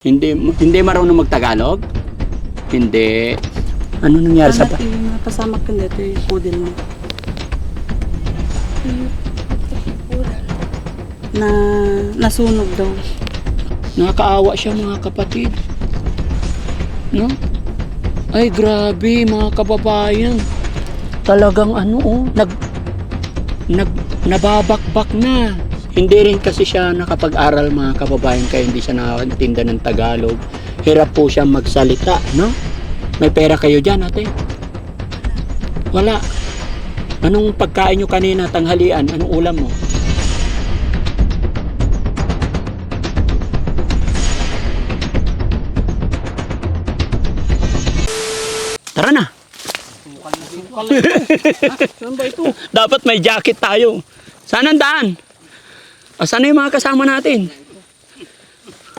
Hindi hindi marunong magtagalog? Hindi. Ano nangyari sa Anak, yung napasamak ka dito yung poodle mo. Na nasunog daw. Nakakaawa siya mga kapatid. No? Ay grabe mga kababayan. Talagang ano oh, nag nag nababakbak na. Hindi rin kasi siya nakapag-aral mga kababayan kaya hindi siya nakaintindihan ng Tagalog. Hirap po siya magsalita, no? May pera kayo dyan, ate? Wala. Anong pagkain nyo kanina, tanghalian? Anong ulam mo? Tara na. Saan ba ito? Dapat may jacket tayo. Saan ang daan? Asan na yung mga kasama natin?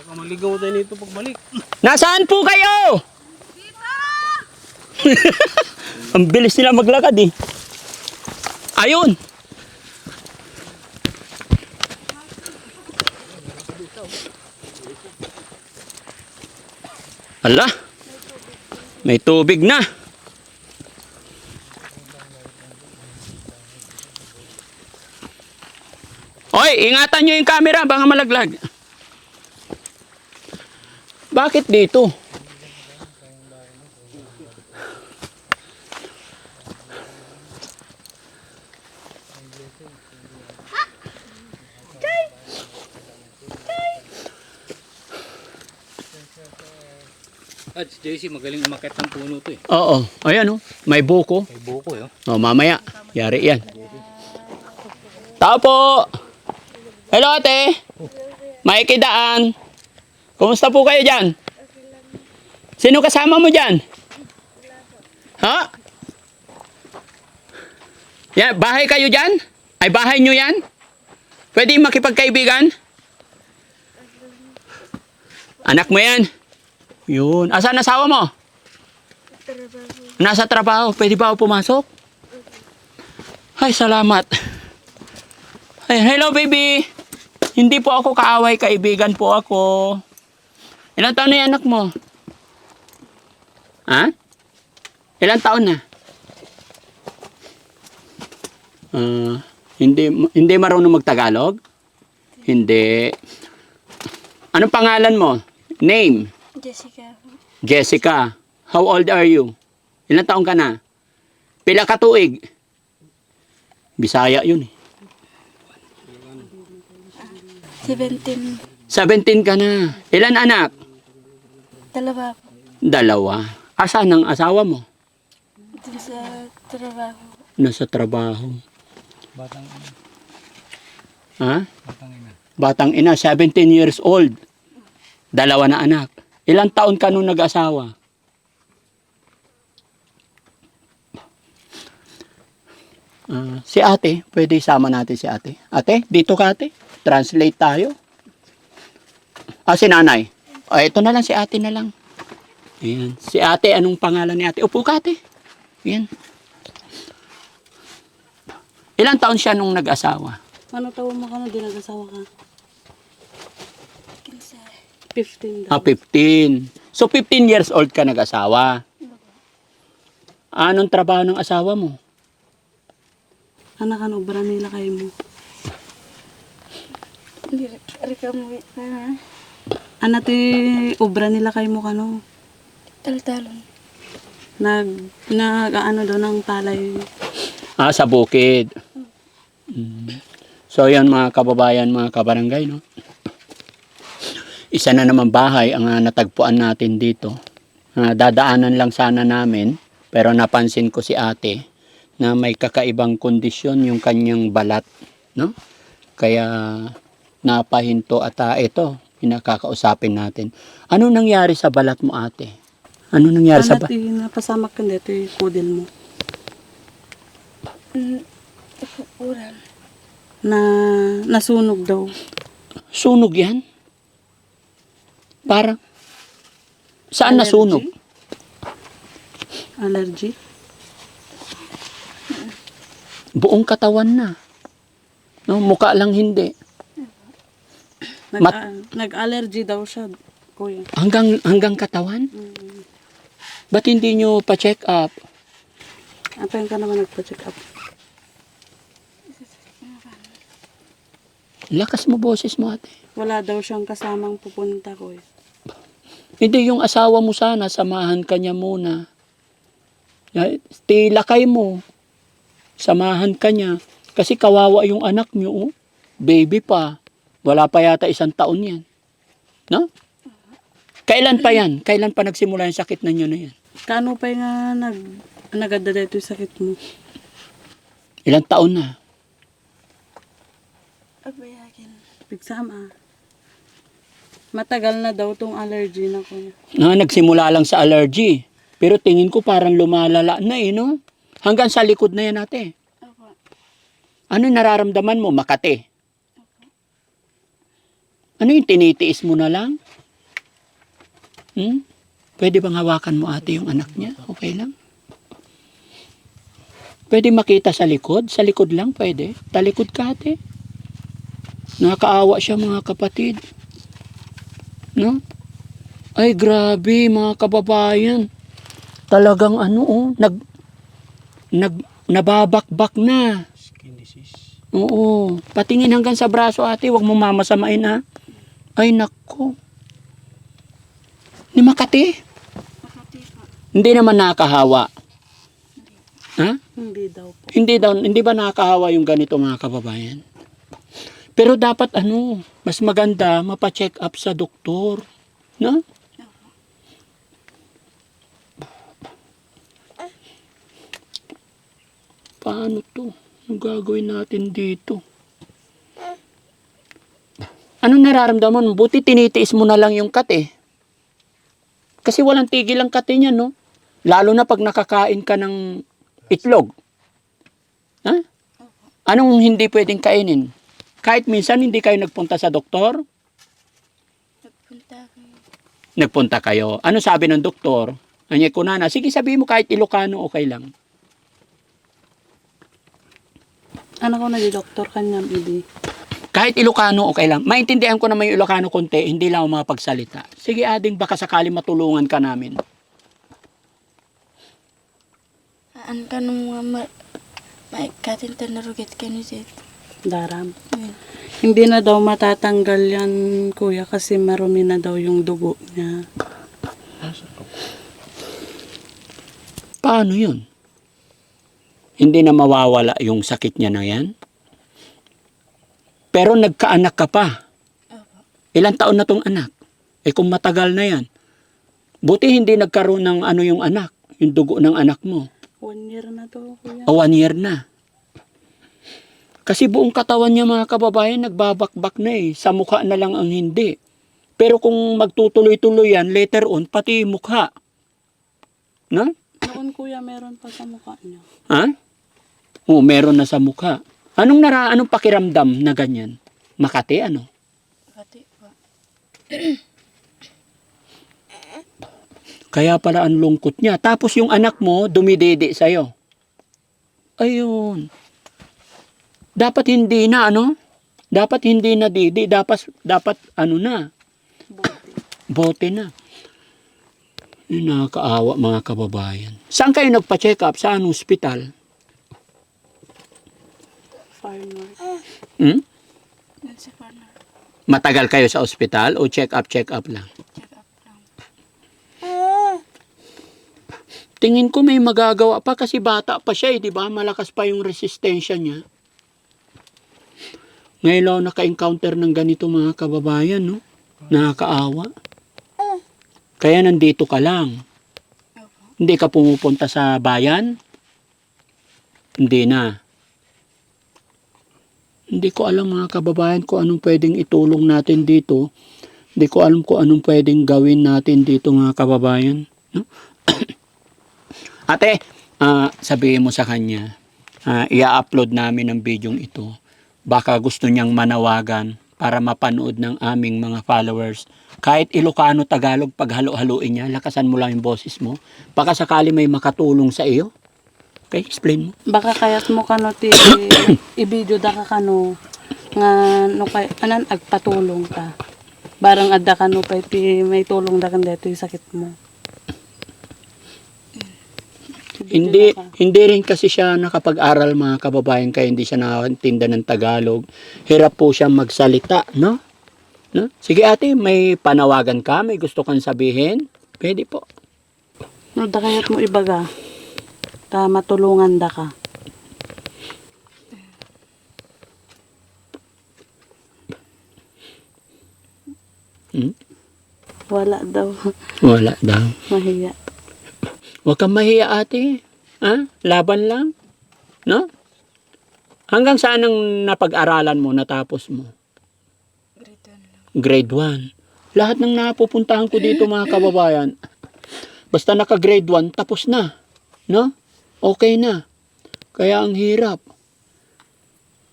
Baka maligaw tayo nito pagbalik. Nasaan po kayo? ang bilis nila maglakad eh. Ayun. Ala. May tubig na. Ingatan nyo yung camera, baka malaglag. Bakit dito? At si JC magaling umakit ng puno to eh. Oo, ayan oh, may buko. May buko eh. Oh, mamaya. Yari yan. Tao po! Hello ate! May. Kumusta po kayo dyan? Sino kasama mo dyan? Ha? Yan, bahay kayo dyan? Ay bahay nyo yan? Pwede makipagkaibigan? Anak mo yan? Yun. Asan asawa mo? Nasa trabaho. Pwede ba ako pumasok? Ay, salamat. Ay, hello baby. Hindi po ako kaaway, kaibigan po ako. Ilang taon na yung anak mo? Ha? Ilang taon na? Ah, hindi hindi marunong magtagalog? Hindi. Anong pangalan mo? Name? Jessica. Jessica. How old are you? Ilang taon ka na? Pila ka tuig? Bisaya yun eh. 17. 17 ka na. Ilan anak? Dalawa po. Dalawa. Asan ang asawa mo? Dun sa trabaho. Nasa trabaho. Batang, Ha? batang ina. Batang ina, 17 years old. Dalawa na anak. Ilang taon ka nung nag-asawa? Ah, si ate, pwede isama natin si ate. Ate, dito ka ate. Translate tayo. Ah, si nanay. Ah, ito na lang, si ate na lang. Ayan. Si ate, anong pangalan ni ate? Upo ka ate. Ayan. Ilang taon siya nung nag-asawa? Ano tawag mo ka na din nag-asawa ka? Kinsa. 15 daw. Ah, 15. So, 15 years old ka nag-asawa. Anong trabaho ng asawa mo? Anak ano, bara nila kayo mo. Hindi rika mo. Ah, Ano ti obra nila kayo mo kano? taltalon. Nag, nag ano daw ng palay. Ah, sa bukid. Mm. So, yan mga kababayan, mga kabarangay, no? Isa na naman bahay ang ah, natagpuan natin dito. Ah, dadaanan lang sana namin, pero napansin ko si ate na may kakaibang kondisyon yung kanyang balat, no? Kaya napahinto at ah, ito, pinakakausapin natin. Ano nangyari sa balat mo, ate? Ano nangyari sa Anak, balat? ti napasamak ka dito yung poodle mo. Mm, Uran. Na nasunog daw. Sunog yan? Parang, saan Allergy? nasunog? Allergy? Buong katawan na. No, mukha lang hindi. Nag, Mat- nag-allergy daw siya. kuya. Hanggang, hanggang katawan? Mm. Ba't hindi nyo pa-check up? Apayin ka naman nagpa-check up. Lakas mo boses mo ate. Wala daw siyang kasamang pupunta, kuya. Hindi, yung asawa mo sana, samahan ka niya muna. Tilakay mo. Samahan ka niya. Kasi kawawa yung anak niyo, oh. Baby pa. Wala pa yata isang taon yan. No? Kailan pa yan? Kailan pa nagsimula yung sakit na niyo na yan? Kano pa nga nag nagadala ito yung sakit mo? Ilang taon na? Abayakin. Pigsama. Matagal na daw tong allergy na kuya. Na nagsimula lang sa allergy. Pero tingin ko parang lumalala na eh, no? Hanggang sa likod na yan ate. Ano yung nararamdaman mo? Makate. Ano yung tinitiis mo na lang? Hmm? Pwede bang hawakan mo ate yung anak niya? Okay lang? Pwede makita sa likod? Sa likod lang pwede? Talikod ka ate? Nakakaawa siya mga kapatid. No? Ay grabe mga kababayan. Talagang ano oh, nag nag nababakbak na. Skin disease. Oo. Patingin hanggang sa braso ate, wag mo mamasamain ha. Ay nako. Ni Makati? Makati po. Hindi naman nakakahawa. Ha? Hindi daw po. Hindi daw, hindi ba nakakahawa yung ganito mga kababayan? Pero dapat ano, mas maganda mapa-check up sa doktor. No? Paano to? Anong gagawin natin dito? Anong nararamdaman mo? Buti tinitiis mo na lang yung kate. Kasi walang tigil ang kate niya, no? Lalo na pag nakakain ka ng itlog. Ha? Anong hindi pwedeng kainin? Kahit minsan hindi kayo nagpunta sa doktor, Nagpunta kami. nagpunta kayo. Ano sabi ng doktor? Anya ko na sige sabi mo kahit Ilocano okay lang. Ano ko na di doktor kanyang idi. Kahit Ilocano okay lang. Maintindihan ko naman yung Ilocano konti, hindi lang ako makapagsalita. Sige ading baka sakali matulungan ka namin. Aan ka nung mga ma- maikatin tanarugit ka ni Zed. Daram. Yun. Hindi na daw matatanggal yan, kuya, kasi marumi na daw yung dugo niya. Paano yun? Hindi na mawawala yung sakit niya na yan? Pero nagkaanak ka pa. Ilang taon na tong anak? Eh kung matagal na yan. Buti hindi nagkaroon ng ano yung anak, yung dugo ng anak mo. One year na to, kuya. O one year na. Kasi buong katawan niya mga kababayan nagbabakbak na eh. Sa mukha na lang ang hindi. Pero kung magtutuloy-tuloy yan, later on, pati mukha. Na? Noon, kuya, meron pa sa mukha niya. Ha? Oo, meron na sa mukha. Anong nara, anong pakiramdam na ganyan? Makati, ano? Makati po. Kaya pala ang lungkot niya. Tapos yung anak mo, dumidede sa'yo. Ayun. Dapat hindi na, ano? Dapat hindi na didi. Dapat, dapat ano na, Buti. bote na. Nakakaawa mga kababayan. Saan kayo nagpa-check up? Saan hospital? Farmer. Hmm? Yun sa corner. Matagal kayo sa ospital o check up, check up lang? Check up lang. Tingin ko may magagawa pa kasi bata pa siya eh, di ba? Malakas pa yung resistensya niya. Ngayon lang ako naka-encounter ng ganito mga kababayan, no? Nakakaawa. Kaya nandito ka lang. Hindi ka pumupunta sa bayan? Hindi na. Hindi ko alam mga kababayan kung anong pwedeng itulong natin dito. Hindi ko alam kung anong pwedeng gawin natin dito mga kababayan. No? Ate, ah, sabihin mo sa kanya, ah, i-upload namin ang video ito. Baka gusto niyang manawagan para mapanood ng aming mga followers. Kahit Ilocano, Tagalog, pag halo-haluin niya, lakasan mo lang yung boses mo. Baka sakali may makatulong sa iyo. Okay, explain mo. Baka kayat mo kano ti ibidyo da ka kano nga no kay anan agpatulong ta. Barang adda ka no pa iti may tulong da kan dito sakit mo. Hindi, hindi rin kasi siya nakapag-aral mga kababayan kaya hindi siya nakatinda ng Tagalog. Hirap po siya magsalita, no? no? Sige ate, may panawagan ka? May gusto kang sabihin? Pwede po. No, da kayat mo ibaga. Ta matulungan da ka. Hmm? Wala daw. Wala daw. Mahiya. Huwag kang mahiya ate. Ha? Laban lang. No? Hanggang saan ang napag-aralan mo, natapos mo? Grade 1 Grade lang. 1. Lahat ng napupuntahan ko dito mga kababayan, basta naka grade 1, tapos na. No? Okay na. Kaya ang hirap.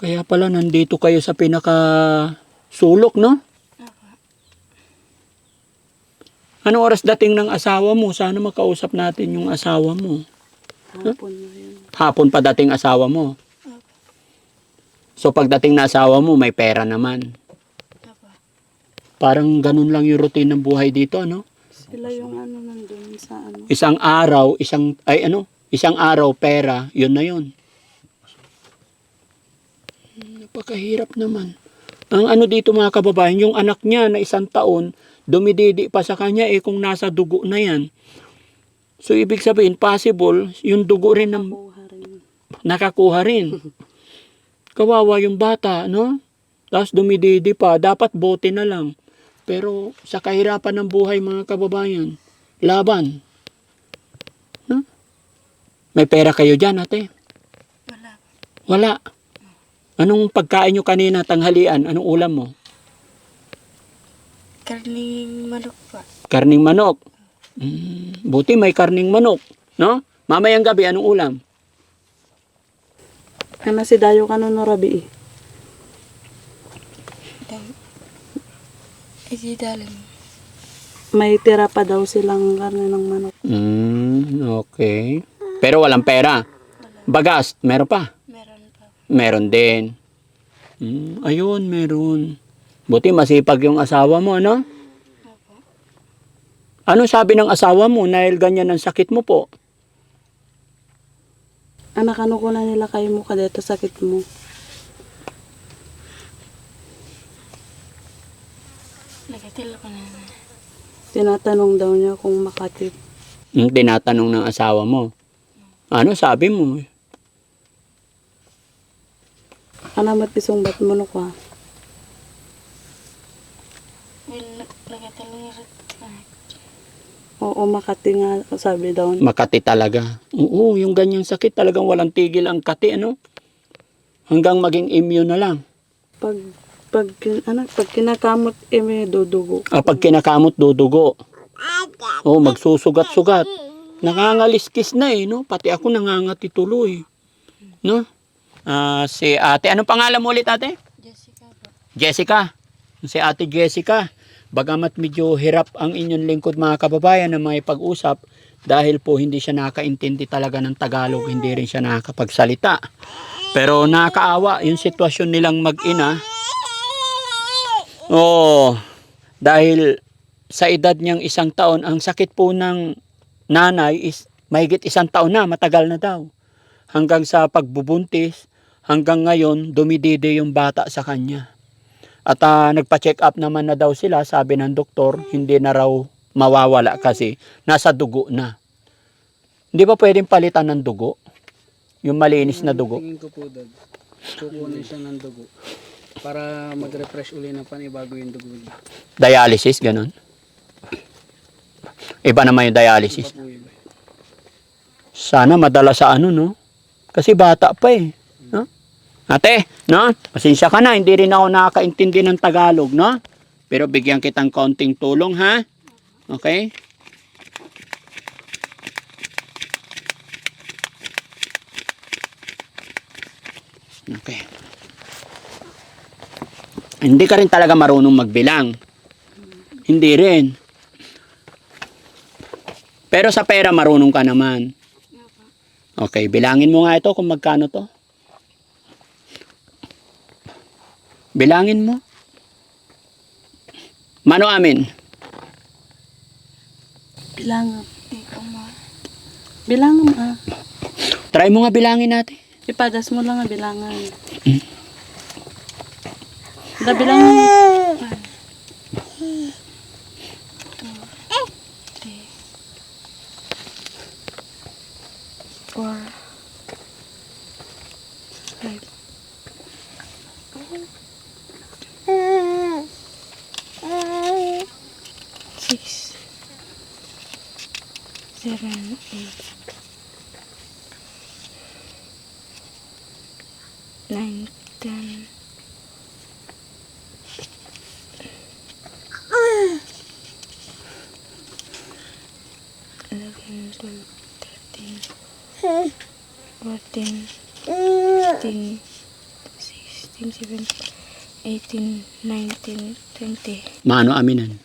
Kaya pala nandito kayo sa pinaka sulok, no? Anong oras dating ng asawa mo? Sana makausap natin yung asawa mo. Hapon na yun. Hapon pa dating asawa mo. So pagdating na asawa mo, may pera naman. Apo. Parang ganun lang yung routine ng buhay dito, no? Sila yung ano nandun sa ano. Isang araw, isang, ay ano, isang araw, pera, yun na yun. Napakahirap naman. Ang ano dito mga kababayan, yung anak niya na isang taon, dumididi pa sa kanya eh kung nasa dugo na yan. So ibig sabihin, possible, yung dugo rin ng nakakuha rin. Kawawa yung bata, no? Tapos dumididi pa, dapat bote na lang. Pero sa kahirapan ng buhay mga kababayan, laban. May pera kayo dyan, ate? Wala. Wala. Anong pagkain nyo kanina, tanghalian? Anong ulam mo? Karning manok pa. Karning manok. Mm, buti may karning manok, no? Mamayang gabi, anong ulam? Ano si Dayo ka rabi eh. Iti dalim. May tira pa daw silang karne ng manok. Mm, okay. Pero walang pera. Bagas, meron pa? Meron pa. Meron din. Mm, ayun, meron. Buti masipag yung asawa mo, ano? Apo. Ano sabi ng asawa mo dahil ganyan ang sakit mo po? Anak ano ko na nila kayo mo kadeta sakit mo. Nagatil ko na na. Tinatanong daw niya kung makatip. Yung tinatanong ng asawa mo. Ano sabi mo? Anamat pisong bat mo no Rit. Oo, makati nga sabi daw. Makati talaga. Oo, yung ganyang sakit talagang walang tigil ang kati, ano? Hanggang maging immune na lang. Pag pag anak pag kinakamot eh dudugo. Ah, pag kinakamot, dudugo. Oo, magsusugat-sugat. Nangangaliskis na eh, no? Pati ako nangangati tuloy. No? Ah, si ate, anong pangalan mo ulit ate? Jessica. Jessica. Si ate Jessica. Bagamat medyo hirap ang inyong lingkod mga kababayan na may pag-usap dahil po hindi siya nakaintindi talaga ng Tagalog, hindi rin siya nakakapagsalita. Pero nakakaawa yung sitwasyon nilang mag-ina. Oo. dahil sa edad niyang isang taon, ang sakit po ng nanay is mahigit isang taon na, matagal na daw. Hanggang sa pagbubuntis, hanggang ngayon, dumidide yung bata sa kanya. At ah, nagpa-check up naman na daw sila, sabi ng doktor, hindi na raw mawawala kasi nasa dugo na. Hindi ba pwedeng palitan ng dugo? Yung malinis na dugo. Tingin ko po dad. Kukunin siya ng dugo. Para mag-refresh uli ng panibago yung dugo. Dialysis, ganun. Iba naman yung dialysis. Sana madala sa ano, no? Kasi bata pa eh. No? Ate, no? Pasensya ka na, hindi rin ako nakakaintindi ng Tagalog, no? Pero bigyan kitang konting tulong, ha? Okay? Okay. Hindi ka rin talaga marunong magbilang. Hindi rin. Pero sa pera marunong ka naman. Okay, bilangin mo nga ito kung magkano to. Bilangin mo. Mano amin? Bilangan. Di ko ma... Bilangan ah. Try mo nga bilangin natin. Ipadas mo lang ang bilangan. Da bilangan mo. Seven. Eight. Nine. Ten. Eleven, twelve, thirteen, fourteen, fifteen, sixteen, seventeen, eighteen, nineteen, twenty. Mano aminan?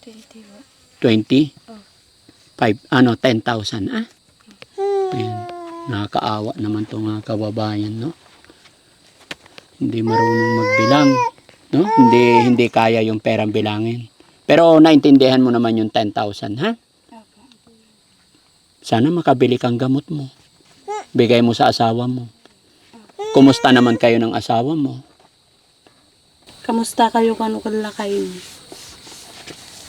Twenty ba? 20? Oh. 5, ano, 10,000, ah? Ayan. Nakakaawa naman to mga kababayan, no? Hindi marunong magbilang, no? Hindi, hindi kaya yung perang bilangin. Pero naintindihan mo naman yung 10,000, ha? Sana makabili kang gamot mo. Bigay mo sa asawa mo. Kumusta naman kayo ng asawa mo? Kamusta kayo kano kalakay mo?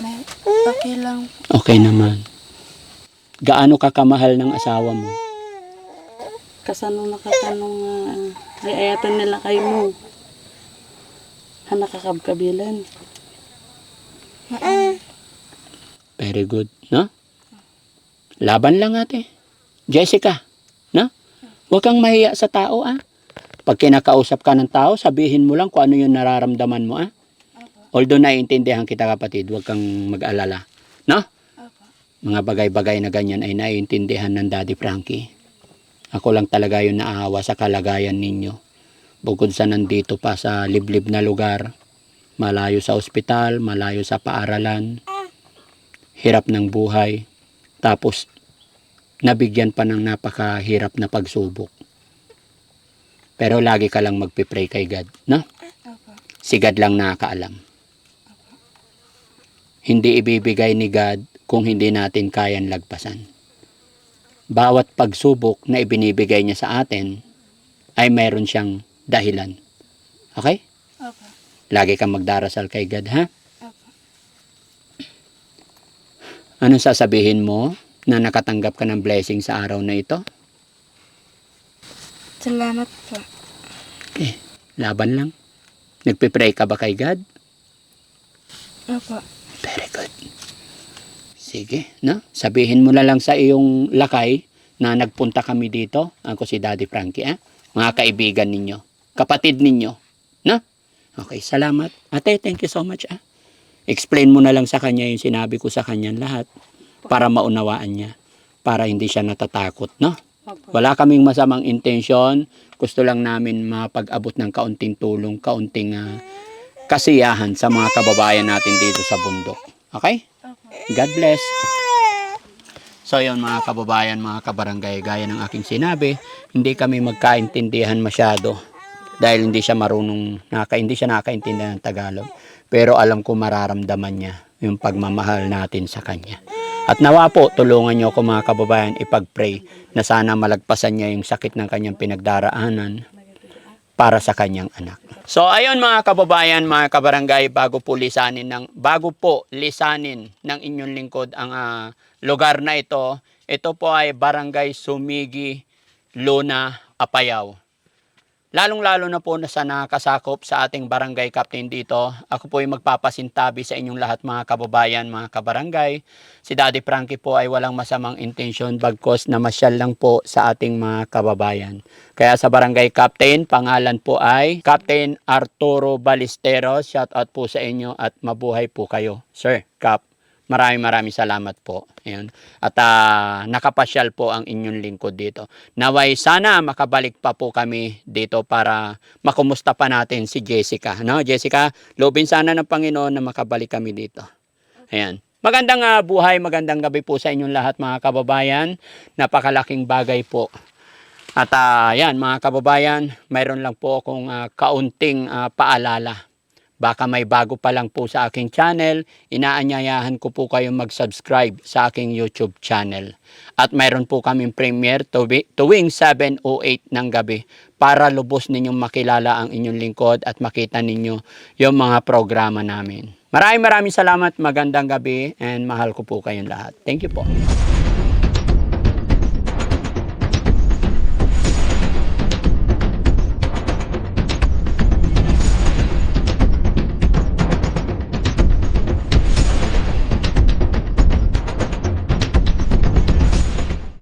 May, okay lang. Okay naman. Gaano ka kamahal ng asawa mo? Kasano nakatanong uh, ay ayatan nila kay mo. Ha nakakabkabilan. Very good, no? Laban lang ate. Jessica, no? Huwag kang mahiya sa tao, ah. Pag kinakausap ka ng tao, sabihin mo lang kung ano yung nararamdaman mo, ah. Although naiintindihan kita kapatid, huwag kang mag-alala, no? Mga bagay-bagay na ganyan ay naiintindihan ng Daddy Frankie. Ako lang talaga yung naawa sa kalagayan ninyo. Bukod sa nandito pa sa liblib na lugar, malayo sa ospital, malayo sa paaralan, hirap ng buhay, tapos nabigyan pa ng napakahirap na pagsubok. Pero lagi ka lang magpipray kay God, no? Si God lang nakakaalam. Hindi ibibigay ni God kung hindi natin kayan lagpasan. Bawat pagsubok na ibinibigay niya sa atin ay mayroon siyang dahilan. Okay? Opo. Lagi kang magdarasal kay God, ha? Opo. Anong sasabihin mo na nakatanggap ka ng blessing sa araw na ito? Salamat po. Okay, laban lang. Nagpipray ka ba kay God? Opo. Very good. Sige, no? Sabihin mo na lang sa iyong lakay na nagpunta kami dito. Ako si Daddy Frankie, ah. Mga kaibigan ninyo. Kapatid ninyo. No? Okay, salamat. Ate, thank you so much, ah. Explain mo na lang sa kanya yung sinabi ko sa kanya lahat para maunawaan niya. Para hindi siya natatakot, no? Wala kaming masamang intensyon. Gusto lang namin mapag-abot ng kaunting tulong, kaunting ah, kasiyahan sa mga kababayan natin dito sa bundok. Okay? God bless. So yun mga kababayan, mga kabarangay, gaya ng aking sinabi, hindi kami magkaintindihan masyado dahil hindi siya marunong, naka, hindi siya nakakaintindihan ng Tagalog. Pero alam ko mararamdaman niya yung pagmamahal natin sa kanya. At nawa po, tulungan niyo ako mga kababayan ipag-pray na sana malagpasan niya yung sakit ng kanyang pinagdaraanan para sa kanyang anak. So ayun mga kababayan, mga kabarangay, bago po lisanin ng bago po lisanin ng inyong lingkod ang ah, lugar na ito, ito po ay Barangay Sumigi, Luna, Apayao. Lalong-lalo na po sa nakasakop sa ating barangay captain dito. Ako po ay magpapasintabi sa inyong lahat mga kababayan, mga kabarangay. Si Daddy Frankie po ay walang masamang intensyon bagkos na masyal lang po sa ating mga kababayan. Kaya sa barangay captain, pangalan po ay Captain Arturo Balisteros. Shout out po sa inyo at mabuhay po kayo. Sir, Cap, maraming maraming salamat po. Ayun. At ah, nakapasyal po ang inyong lingkod dito. Naway sana makabalik pa po kami dito para makumusta pa natin si Jessica. No? Jessica, lobin sana ng Panginoon na makabalik kami dito. Ayan. Magandang ah, buhay, magandang gabi po sa inyong lahat mga kababayan. Napakalaking bagay po. At ah, yan mga kababayan, mayroon lang po akong ah, kaunting ah, paalala Baka may bago pa lang po sa aking channel, inaanyayahan ko po kayong mag-subscribe sa aking YouTube channel. At mayroon po kaming premiere tuwi- tuwing 7 o 8 ng gabi para lubos ninyong makilala ang inyong lingkod at makita ninyo yung mga programa namin. Maraming maraming salamat, magandang gabi, and mahal ko po kayong lahat. Thank you po.